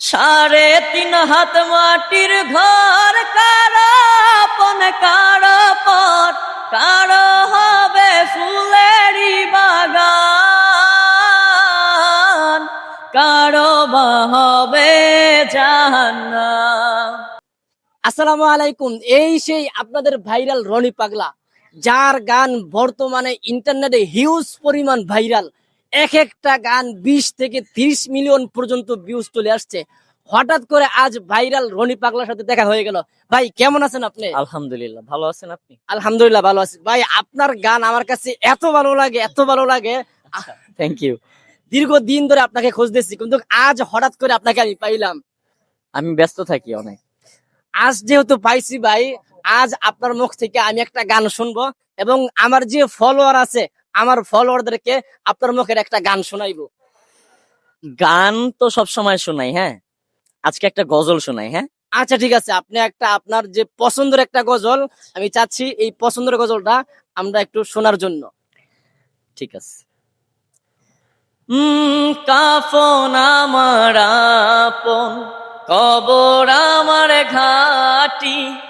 সাড়ে তিন হাত মাটির ঘর, কারও আপন, কারও পর কারও হবে ফুলেরই বাগান? কারও বা হবে আসসালামু আলাইকুম। এই সেই আপনাদের ভাইরাল রনি পাগলা, যার গান বর্তমানে ইন্টারনেটে হিউজ পরিমাণ ভাইরাল এক একটা গান বিশ থেকে তিরিশ মিলিয়ন পর্যন্ত ভিউজ চলে আসছে। হঠাৎ করে আজ ভাইরাল রনি পাগলার সাথে দেখা হয়ে গেল। ভাই কেমন আছেন আপনি? আলহামদুলিল্লাহ ভালো আছেন আপনি? আলহামদুলিল্লাহ ভালো আছি। ভাই আপনার গান আমার কাছে এত ভালো লাগে এত ভালো লাগে। থ্যাংক ইউ দীর্ঘ দিন ধরে আপনাকে খুঁজতেছি কিন্তু আজ হঠাৎ করে আপনাকে আমি পাইলাম। আমি ব্যস্ত থাকি অনেক। আজ যেহেতু পাইছি ভাই আজ আপনার মুখ থেকে আমি একটা গান শুনব এবং আমার যে ফলোয়ার আছে আমার ফলোয়ারদেরকে আপনার মুখের একটা গান শোনাইবো। গান তো সব সময় শোনাই হ্যাঁ? আজকে একটা গজল শোনাই হ্যাঁ? আচ্ছা ঠিক আছে। আপনি একটা আপনার যে পছন্দের একটা গজল আমি চাচ্ছি এই পছন্দের গজলটা আমরা একটু শোনার জন্য। ঠিক আছে। কাফন আমার আপন কবর আমার ঘাটি।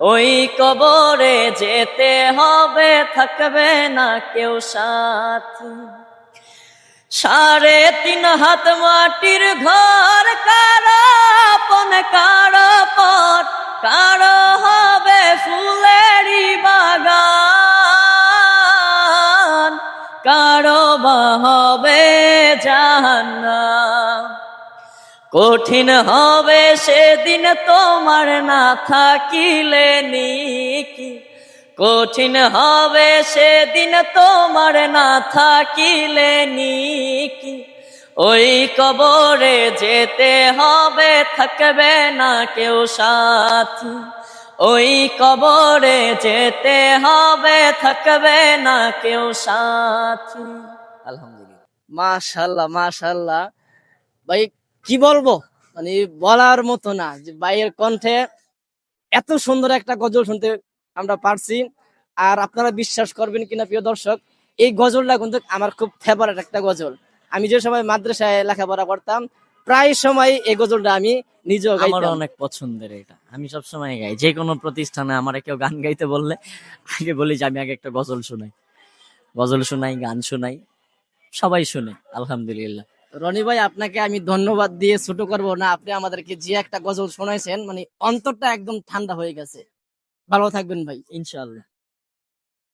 ওই কবরে যেতে হবে, থাকবে না কেউ সাথী। সাড়ে তিন হাত মাটির ঘর, কারও আপন, কারও পর কারও হবে ফুলেরই বাগান? কারও বা হবে জাহান্নাম? কঠিন হবে সেদিন তোমার না থাকিলে নিকি। কঠিন হবে সেদিন তোমার না থাকিলে নিকি। ওই কবরে যেতে হবে, থাকবে না কেউ সাথী। ওই কবরে যেতে হবে, থাকবে না কেউ সাথী। আলহামদুলিল্লাহ। মাশাল্লাহ মাশাল্লাহ। ভাই কি বলব? মানে বলার মতো না, যে ভাইয়ের কণ্ঠে এত সুন্দর একটা গজল শুনতে আমরা পারছি। আর আপনারা বিশ্বাস করবেন কিনা, প্রিয় দর্শক, এই গজলটা কিন্তু আমার খুব ফেভারিট একটা গজল। আমি যে সময় মাদ্রাসায় লেখাপড়া করতাম, প্রায় সময় এই গজলটা আমি নিজেও আমার অনেক পছন্দের এটা। আমি সব সময় গাই, যে কোনো প্রতিষ্ঠানে আমার কেউ গান গাইতে বললে আগে বলি যে আমি আগে একটা গজল শোনাই। গজল শোনাই, গান শোনাই, সবাই শুনে, আলহামদুলিল্লাহ। রনি ভাই, আপনাকে আমি ধন্যবাদ দিয়ে ছোট করব না। আপনি আমাদেরকে যে একটা গজল শোনাইছেন মানে অন্তরটা একদম ঠান্ডা হয়ে গেছে। ভালো থাকবেন ভাই, ইনশাআল্লাহ।